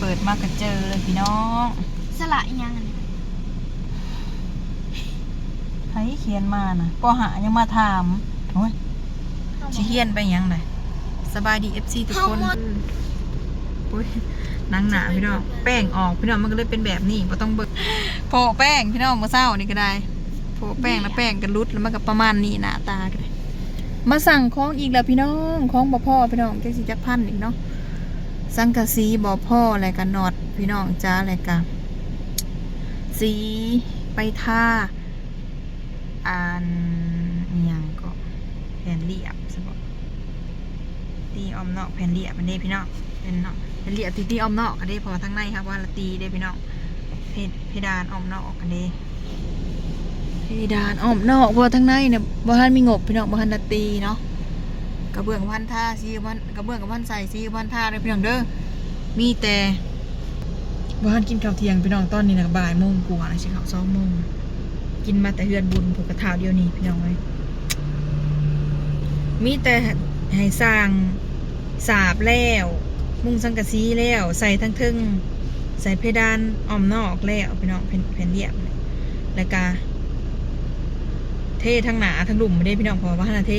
เปิดมากก็เจอเลยพี่น้องสละอีหยังอันนี้ใครเขียนมาน่ะปอหายังมาถามโอ้ยสิเฮียนไปยังไงสบายดี FC ทุกคนอุ้ยนางหนาพี่น้องแป้งออกพี่น้องมันก็เลยเป็นแบบนี้บ่ต้องเบิกโผล่แป้งพี่น้องมาเศร้านี่ก็ได้โผล่แป้งแล้วแป้งก็รุดแล้วมันก็ประมาณนี้หน้าตาก็ได้มาสั่งของอีกแล้วพี่น้องของบ่พ่อพี่น้องจังสิจักพันอีกเนาะ สังกะสีบ่พ่ออะไรกันนอดพี่น้องจ้าอะไรกันสีไปท่าอ่านย่างก็แผ่นเรียบสบตีออมนอกแผ่นเรียบมันเด้พี่น้องเป็นเนาะแผ่นเรียบตีตีออมนอกอันเด้เพอทั้งในครับว่าตีเด้พี่น้องเพดเพดานออมนอกอันเด้เพดานออมนอกเพอทั้งในเนี่ยบ่ทันมีงบพี่น้องบ่ทันตีเนาะ กระเบื้องพันท่าซีพันกระเบื้องกับพันใส่ซีพันท่าเลยพี่น้องเด้อมีแต่บ่ทันกินข้าวเที่ยงพี่น้องตอนนี้นะบ่ายโมงกว่าแล้วสิข้าวสองโมงกินมาแต่เฮือนบุญผูกกระถาเดียวนี้พี่น้องเอ้ยมีแต่ให้สร้างสาบแล้ว มุงสังกะสีแล้ว ใส่ทั้งทึ่งใส่เพดานอ้อมนอกแล้วพี่น้องเพนเพนเรียบเลยแล้วก็เททั้งหนาทั้งหลุมไม่ได้พี่น้องเพอว่าขนาเท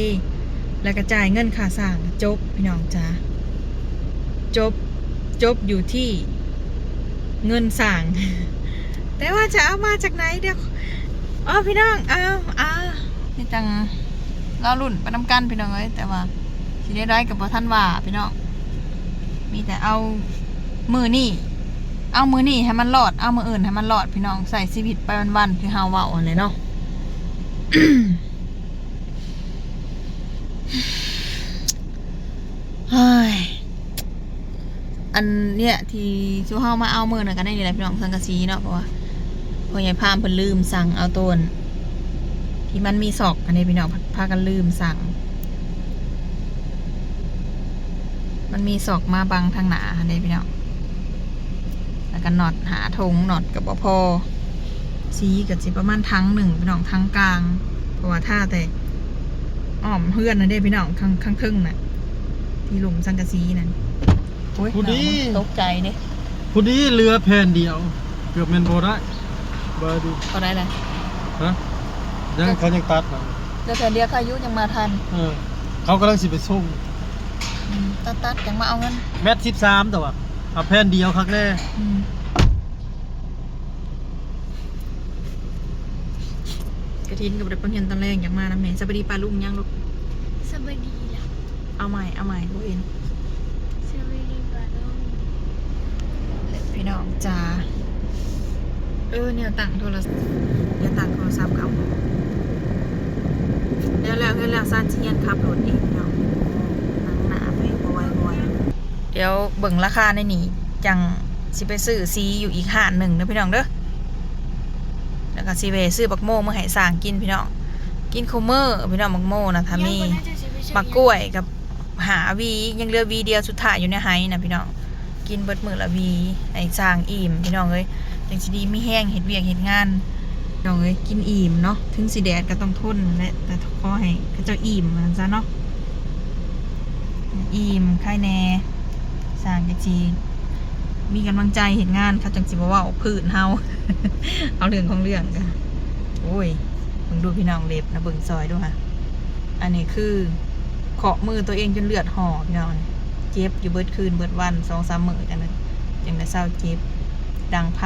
แล้วก็จ่ายเงินค่าสร้างจบพี่น้องจ้าจบจบอยู่ที่เงินสั่งแต่ว่าจะเอามาจากไหนเดี๋ยวอ๋อพี่น้องเอาเอานี่จังเราลุ่นไปน้ำกันพี่น้องเอ้ยแต่ว่าสิได้ได้กับพ่ท่านว่าพี่น้องมีแต่เอามือนี่เอามือนี่ให้มันรอดเอามืออื่นให้มันรอดพี่น้องใส่ชีวิตไปวันๆคือฮาเวาอันเลยเนาะ เฮ้ย อันเนี้ยที่ชูเฮามาเอาเมือน่อยกันได้นี่แหละพี่น้องสังกะสีเนาะเพราะว่าพ่อใหญ่พามเพิ่นลืมสั่งเอาต้นที่มันมีศอกอันนี้พี่น้องพากันลืมสั่ง มันมีศอกมาบังทางหนาอันนี้พี่น้องแล้วก็น็อตหาธงน็อตกับบ่พอสีกับสิประมาณทั้งหนึ่งพี่น้องทั้งกลาง เพราะว่าถ้าแต่อ้อมเพื่อนนะเด้พี่น้องข้างข้างครึ่งน่ะที่หลุมสังกะสีนั่น อ้ยผู้ดีตกใจเด้ผู้นี้เรือแผ่นเดียว เกือบแมนโบได้บาดูก็ได้เลยฮะยังเขายังตัดนะเดี๋ยวแต่เดียวขายุยังมาทันเออเขากำลังสิไปส่งอืมตัดตัดยังมาเอาเงินแมทสิบสามแต่ว่าเอาแผ่นเดียวครั้งแรกอืมกระทินกับเด็กเพิ่งเห็นตอนแรกอยากมานะแม่สวัสดีปลาลุงยังลูกสบายดีล่ะเอาใหม่เอาใหม่ลูกเอ็นสบายดีบ่าน้อง พี่ น้องจ้าเออเนี่ยตั้งโทรศัพท์อย่าตั้งโทรศัพท์เก่าเดี๋ยวแล้วเดี๋ยวแล้วซานเชียนขับรถเองพี่น้องนั่งหนาไปบอยบอยเดี๋ยวเบิ่งราคาในนี้จังสิไปซื้อซีอยู่อีกห้านหนึ่งเด้อพี่น้องเด้อแล้วก็สิไปซื้อบักโม่มาให้สร้างกินพี่น้องกินคูเมอร์พี่น้องบักโม่นะถ้ามียังบ่น่าจะสิไปใช้บักกล้วยกับหาวียังเหลือวีเดียวสุดท้ายอยู่ในไฮนะพี่น้อง กินเบิดมือละวีไอ้สร้างอิ่มพี่น้องเอ้ยจังสิดีมีแห้งเห็ดเวียกเห็ดงานพี่น้องเอ้ยกินอิ่มเนาะถึงสีแดดก็ต้องทนและแต่ขอให้เขาเจ้าอิ่มเหมือนซะเนาะอิ่มไข่แน่สร้างจังสิมีกำลังใจเห็นงานเขาจังสิบ่เว่าพื้นเฮาเอาเรื่องของเรื่องกันโอ้ยเบิ่งดูพี่น้องเล็บนะเบิ่งซอยด้วยค่ะอันนี้คือเคาะมือตัวเองจนเลือดห่อพี่น้อง เจ็บอยู่เบิดคืนเบิดวันสองสามมื้อกันเลยจังได้เศร้าเจ็บดังไพ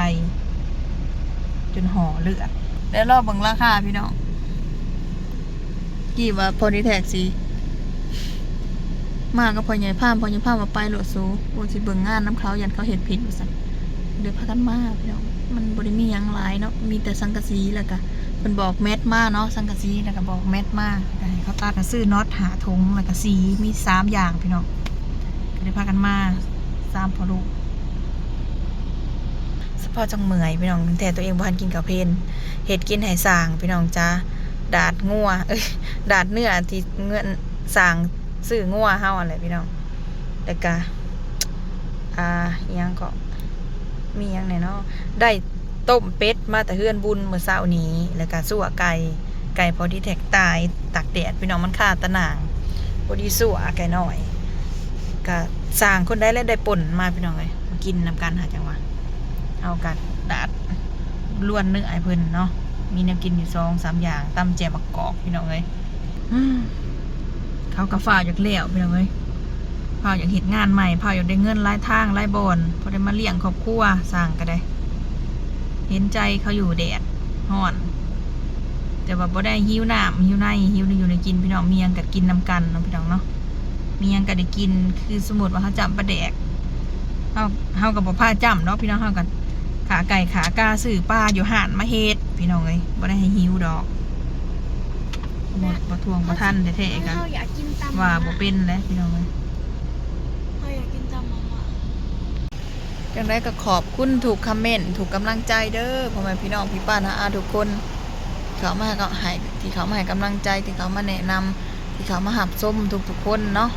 จนห่อเลือดแล้วรอบเบิ่งราคาพี่น้องกี่ว่าพอดีแท็กสิมาก็พอใหญ่พาพอใหญ่พามมาไปโหลดซูโอ้สิเบิ่งงานน้ำเขายันเขาเห็ดผิดว่าซั่นเดี๋ยวพากันมาพี่น้องมันบ่ได้มียังหลายเนาะมีแต่สังกะสีแล้วก็เพิ่นบอกแมทมาเนาะสังกะสีแล้วก็บอกแมทมาได้เขาตัดก็ซื้อน็อตหาถุงแล้วก็สีมีสามอย่างพี่น้อง ได้พากันมาสามพอลูกสพอจังเหมือยพี่น้องแต่ตัวเองบ่ทันกินกับเพนเห็ดกินให้สางพี่น้องจ้าดาดงัวเอ้ยดาดเนื้อที่เงินสางซื้องัวเฮาอะไรพี่น้องแล้วก็อ่ายังก็มียังไหนเนาะได้ต้มเป็ดมาแต่เฮือนบุญเมื่อเช้านี้ แล้วก็สั่วไก่ไก่พอดีแท็กตายตักแดดพี่น้องมันคาตะหนางพอดีสั่วไก่น้อย ก็สร้างคนได้แล้วได้ป่นมาพี่น้องเลยมากินนำกันหาจังหวะเอากันดาดล้วนเนื้อไอ้เพิ่นเนาะมีแนวกินอยู่สองสามอย่างตำแจ่วบักกอกพี่น้องเอ้ยเขากระฝ่าอยากเลี้ยวพี่น้องเอ้ยพาอยากเห็นงานใหม่พาอยากได้เงินหลายทางหลายบอนพอได้มาเลี้ยงครอบครัวสร้างก็ได้ เห็นใจเขาอยู่แดดฮ้อน แต่ว่าบ่ได้หิวน้ำหิวในหิวในอยู่ในกินพี่น้องมียงกัดกินนำกันเนาะพี่น้องเนาะ มีหยังกัดได้กินคือสมมติว่าเขาจำปลาแดกเฮาเฮากับบ่พาจำเนาะพี่น้องเฮากันขาไก่ขากาซื้อปลาอยู่ห่านมาเฮ็ดพี่น้องเอ้ยบ่ได้ให้หิวดอกบ่บ่ทวงบ่ทันแท้ๆกันเขาอยากกินตำว่าบ่เป็นแล้วพี่น้องเอ้ยเขาอยากกินตำมาม่าจังไดก็ขอบคุณถูกคอมเมนต์ถูกกำลังใจเด้อพ่อแม่พี่น้องพี่ป้าน้าอาทุกคนเขามาก็ให้ที่เขามาให้กำลังใจที่เขามาแนะนำที่เขามาหับส้มทุกๆคนเนาะ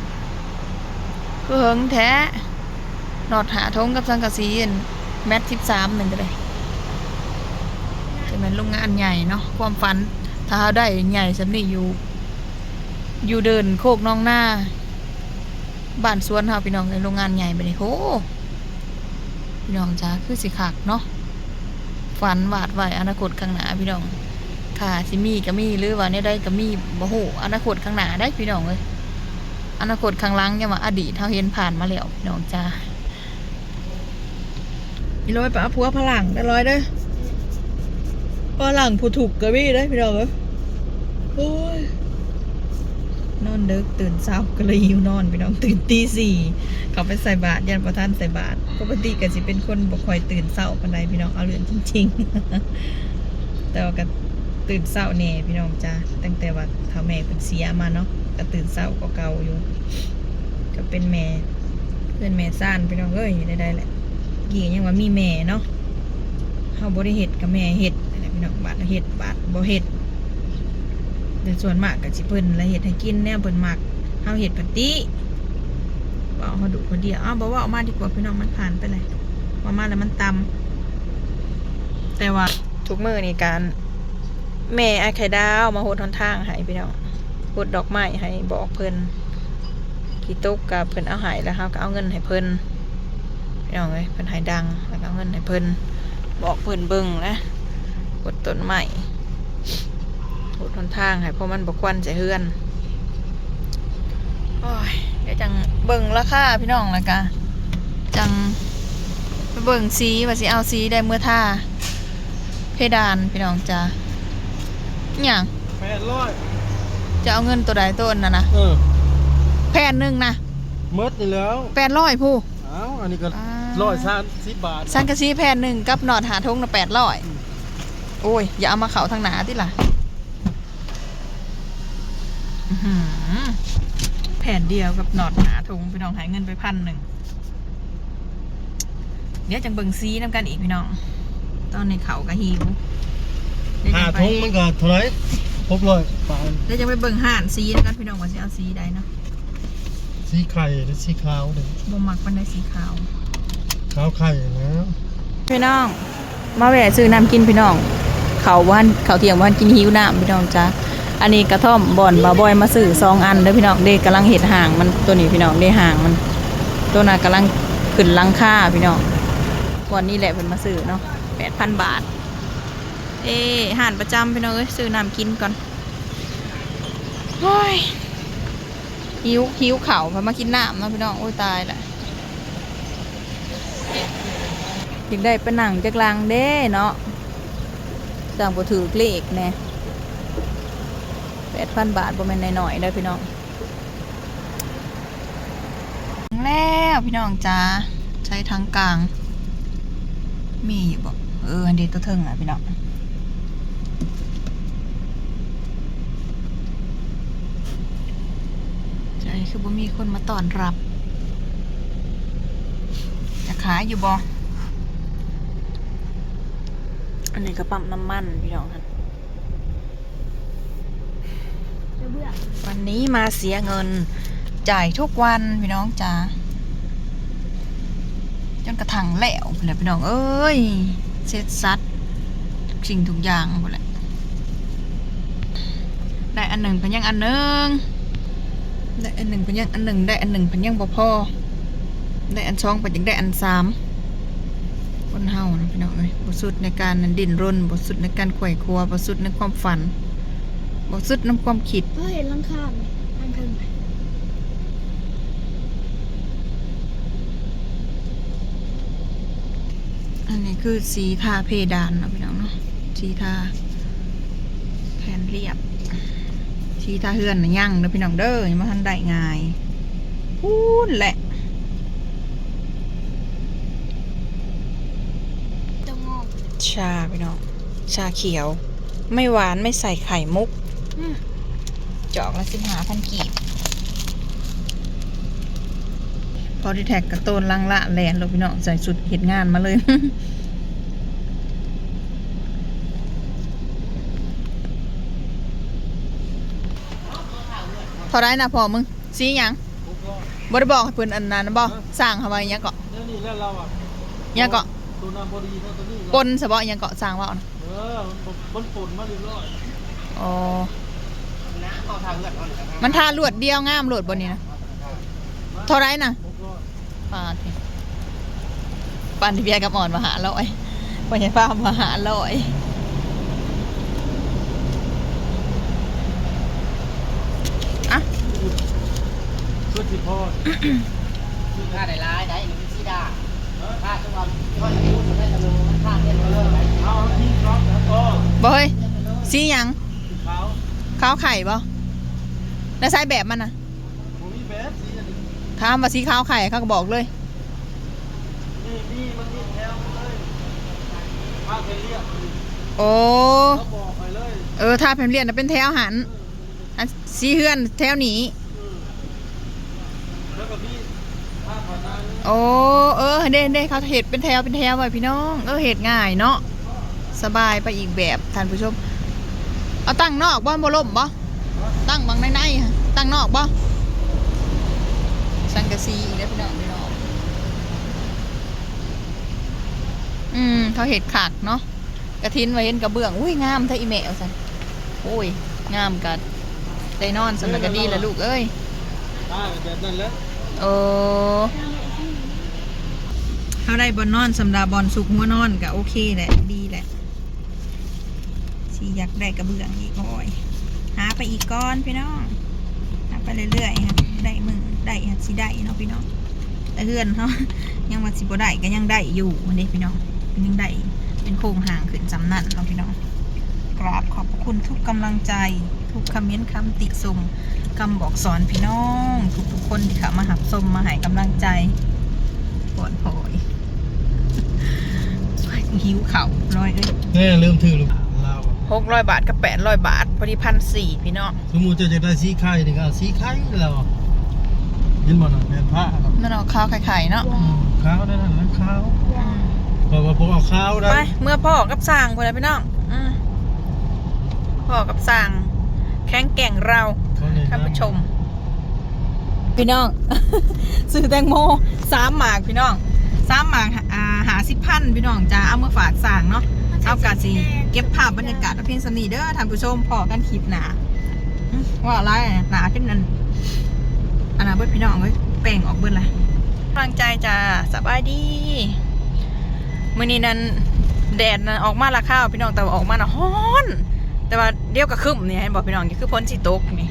คือเฮิงแท้นอดหาทงกับสังกะสีนแมททิปสามหนึ่งก็เลยจะเป็นโรงงานใหญ่เนาะความฝัน ถ้าได้ใหญ่สำนี่อยู่ อยู่เดินโคกน้องหน้าบ้านสวนเฮาพี่น้องในโรงงานใหญ่ไปเลยโหพี่น้องจ้าคือสิคักเนาะฝันวาดไว้อนาคตข้างหน้าพี่น้องค่ะสิมีก็มีหรือว่าเนี่ยได้ก็มีบ่ฮู้อนาคตข้างหน้าได้พี่น้องเอ้ย อนาคตข้างหลังยังว่าอดีตเฮาเห็นผ่านมาแล้วพี่น้องจ้าอีร้อยปะผัวพลังได้ร้อยเด้อพลังผู้ถูกก็มีได้พี่น้องเอ้ยโอ้ยนอนเดึกตื่นเช้าก็เลยหิวนอนพี่น้องตื่นตีสี่เขาไปใส่บาตรยันประท่านใส่บาตรปกติก็สิเป็นคนบ่ค่อยตื่นเช้าปานใดพี่น้องเอาเรื่องจริง ๆ แต่ว่าก็ ตื่นเศร้าแน่พี่น้องจ้าตั้งแต่ว่าเท่าแม่เป็นเสียมาเนาะก็ตื่นเศร้ากว่าเก่าอยู่ ก็เป็นแม่เพื่อนแม่ซ่านพี่น้องเอ้ยได้ได้แหละกี่ยังว่ามีแม่เนาะเฮาบ่ได้เฮ็ดกับแม่เฮ็ดนั่นแหละพี่น้องบาดเฮ็ดบาดบ่เฮ็ดแต่ส่วนมากก็สิเพิ่นละเฮ็ดให้กินแน่เพิ่นมักเฮาเฮ็ดปฏิบ่เอาเฮาดุคนเดียวอ้าวบ่ว่าเอามาดีกว่าพี่น้องมันผ่านไปเลยว่ามาแล้วมันตำแต่ว่าทุกมื้อนี่การ แม่ไอ้ไข่ดาวมาโหดทนทางให้พี่น้องโหดดอกไม้ให้บอกเพิ่นกี่ตุกกับเพิ่นเอาหายแล้วครับก็เอาเงินให้เพิ่นพี่น้องเอ้ยเพิ่นหายดังแล้วก็เอาเงินให้เพิ่นบอกเพิ่นเบิ่งนะโหดต้นไม้โหดทนทางให้เพราะมันบกควันใส่เฮือนโอ้ยเดี๋ยวจังเบิ่งราคาพี่น้องแล้วก็จังไปเบิ่งสีว่าสิเอาสีได้เมื่อท่าเพดานพี่น้องจ้า อหย่างแปดร้อยจะเอาเงินตัวใดตัวนั้นนะเออแผ่นหนึ่งนะหมดนี่แล้วแปดร้อยผู้เอ้าอันนี้ก็อ่า ร้อยสามสิบบาทสังกะสีแผ่นหนึ่งกับหนอดหาทงนะแปดร้อยโอ้ย อย่าเอามาเข่าทางหนาติล่ะอื้อหือแผ่นเดียวกับหนอดหาทงพี่น้องหายเงินไปพันหนึ่งเดี๋ยวจังเบิงซีน้ำกันอีกพี่น้อง ตอนนี้เขากะหิวเดี๋ยว หาจังไปทงมันก็เท่าไหรครบร้อยปานเดี๋ยวจังไปเบิงห่านซีน้ำกันพี่น้องว่าจะเอาซีใดเนาะสีไข่หรือสีขาวเด้อบ่มักปันได้สีขาว ขาวไข่นะพี่น้อง มาแวะซื้อน้ำกินพี่น้อง เขาววันเขาวเที่ยงวันกินหิวน้ำพี่น้องจ้าอันนี้กระท่อมบ่อนบาบอยมาซื้อสองอันเด้อพี่น้องเด็กกำลังเห็ดห่างมันตัวนี้พี่น้องเด้ห่างมัน ตัวน่ะกำลังขึ้นหลังค่าพี่น้องวันนี้แหละเป็นมาซื้อเนาะแปดพันบาท เอ้ห่านประจำพี่น้องเอ้ยซื้อน้ำกินก่อนโอ้ยหิวหิวเข่าวพอมากินน้ำเนาะพี่น้องโอ้ยตายละอยากได้เป็นหนังจากลังเด้เนาะสั่งบ่ถือเลขแน่แปดพันบาทบ่แม่นน้อยๆเด้อพี่น้องถึงแล้วพี่น้องจ้าใช้ทางกลาง มีอยู่บ่เอออันเดียวตัวเทิงอะพี่น้องใจ คือบ่มีคนมาต้อนรับ จะขายอยู่บ่อันนี้ก็ปั๊มน้ำมันพี่น้องครับจะเบื่อวันนี้มาเสียเงิน จ่ายทุกวันพี่น้องจ้าจนกระทั่งแล้วพุ่นแหละพี่น้องเอ้ยเสร็จสัดทุกสิ่งทุกอย่างหมดแหละได้อันหนึ่งเพันยังอันหนึ่ง ได้อันหนึ่งเพันยังอันหนึ่งได้อันหนึ่งเพันยังบ่พอได้อันสองเพันยังได้อันสามคนเฮานะพี่น้องเอ้ยบ่สุดในการนั้นดิ้นรนบ่สุดในการไขว่ครัวบ่สุดในความฝันบ่สุดในความคิดเพราะเห็นหลังคาไหมทางถึงอันนี้คือสีทาเพดานนะพี่น้องเนาะสีทาแผ่นเรียบ สีทาเฮือนนะยั่งเด้อพี่น้องเด้อยังมาทันได้ง่ายพูนแหละจะงอกชาพี่น้องชาเขียว ไม่หวานไม่ใส่ไข่มุกอืมจอกละสิบห้าพันกีบพอดีแท็กกระโตนลังละแลนเราพี่น้องใส่สุดเหตุงานมาเลย เท่าไรนะพ่อมึงสีหยังบ่ได้บอกให้เพิ่นอันนั้นบ่สร้างเขาไว้หยังเกาะเนี่ยนี่แล้วเราอะหยังเกาะตัวน้ำบดีนะตัวนี้ปนซะบ่หยังเกาะสร้างว่าเอานะเออมันมันปนมาเรียบร้อยอ๋อมันทาลวดเดียวงามลวดบนนี้นะเท่าไรนะปานปานที่เบียกับอ่อนมาหาลอยปัญญาฟ้ามาหาลอย เพื่อที่พ่อค่าได้ร้ายได้หรือซีดาค่าทุกวันก็จะพูดได้ตะลุมันค่าเงินเลยไหมเอาที่ครับแล้วก็บ่เฮ้ยสีหยังขาวข้าวไข่บ่แล้วใส่แบบมันนะผมมีแบบสีอันนี้ถามว่าสีขาวไข่เขาก็บอกเลยนี่นี่มันมีแถวเลยข้าวเป็นเรียบโอ้เขาบอกไปเลย เออถ้าแผ่นเรียนน่ะเป็นแถวหันอันสีเฮือนแถวนี้ แล้วก็มีผ้าผ่านนั้น โอ้เออเด้เด้เขาเห็ดเป็นแถวเป็นแถวไว้พี่น้องเออเห็ดง่ายเนาะสบายไปอีกแบบท่านผู้ชม เอาตั้งนอกบ่บ่ล่มบ่ตั้งบางในในๆตั้งนอกบ่สังกะสีอีกแล้วพี่น้องพี่น้องอืมเขาเห็ดขากเนาะกระทินไว้เห็นกระเบื้องอุ้ยงามท่าอีแมวสันโอ้ยงามกัดได้นอนสำหรักดีแล้วลูกเอ้ยผ้าแบบนั้นแล้ว โอ้เขาได้บอลนอนสำหรับบอลสุกหัวนอนก็โอเคแหละ ดีแหละสีอยากได้กระเบื้องอีกโอ้ยหาไปอีกก้อนพี่น้องหาไปเรื่อยๆฮะได้มือได้ฮะสิได้เนาะพี่น้องแต่เพื่อนเขายังว่าสิบได้ก็ยังได้อยู่วันนี้พี่น้องยังได้เป็นโครงห่างขึ้นจำนั่นเนาะพี่น้องกราบขอบคุณทุกกำลังใจ ทุกคอมเมนต์คำติชมคำบอกสอนพี่น้อง ทุกๆคนที่เข้ามาหับชมมาให้กำลังใจปวดพอยหิวเข่าร้อยเอ้ยแน่เริ่มถือลูกเราหกร้อยบาทกับแปดร้อยบาทพอดีพันสี่พี่น้องสมมุติจะจะได้สีไข่นี่ก็เอาสีไข่เราเห็นบ่น่ะแม่นผ้าครับนั่นเอาข้าวไข่ๆเนาะอืมขาวได้นั่นนะขาวอืมเพราะว่าผมเอาขาวได้ไปเมื่อพ่อกับสร้างคนละพี่น้องอืมพ่อกับสร้าง แข็งแกร่งเราเขาเลยท่านผู้ชม พี่น้อง ซื้อแตงโมสามหมากพี่น้องสามหมากอ่าหาสิบพันพี่น้องจะเอามาฝากสั่งเนาะเอากาสิเก็บภาพบรรยากาศเอาเพียงสนีเด้อท่านผู้ชมพอกันคลิปหนาอืมว่าอะไรหนาขึ้นนั่นอันนั้นเบิดพี่น้องเว้ยแป้งออกเบิดเลยกำลังใจจ้าสบายดีมื่อนี้นั้นแดดนะออกมาละข้าวพี่น้องแต่ว่าออกมาน่ะฮ้อน แต่ว่าเดียวก็คึมเนี่ยเห็นบอกพี่น้องนี่คือพ้นสีตกนี่